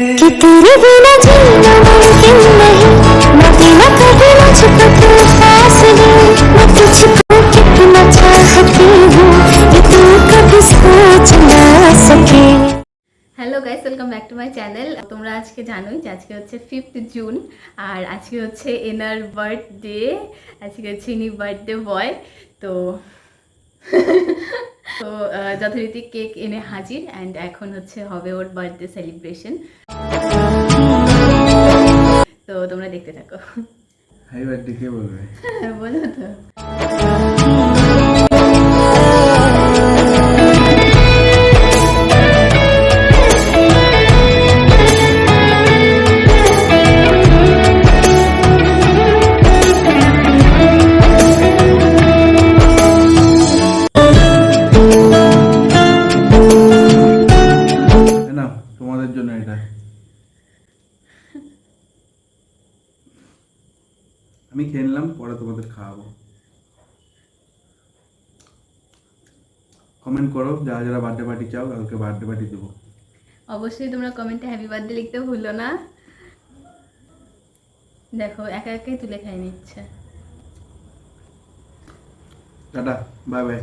कि तेरे बिना जीना मुमकिन नहीं मैं बिना कभी मुझको तू फासले मैं तुझको कितना चाहती हूँ ये तू कभी सोच ना सके hello guys welcome back to my channel তোমরা আজকে জানোই যে আজকে হচ্ছে ফিফথ জুন আর আজকে হচ্ছে এনার বার্থডে আজকে হচ্ছে ইনি বার্থডে বয় তো তো যথারীতি কেক এনে হাজির অ্যান্ড এখন হচ্ছে হবে ওর বার্থডে সেলিব্রেশন তো তোমরা দেখতে থাকো। হ্যাপি বার্থডে কে বলবে? বলো তো। তোমাদের জন্য এটা। আমি খেয়ে নিলাম পরে তোমাদের খাওয়াবো। কমেন্ট করো যারা যারা বার্থডে পার্টি চাও কালকে বার্থডে পার্টি দেবো। অবশ্যই তোমরা কমেন্টে হ্যাপি বার্থডে লিখতে ভুলো না। দেখো একা একাই তুলে খাই নিচ্ছে। Tata bye bye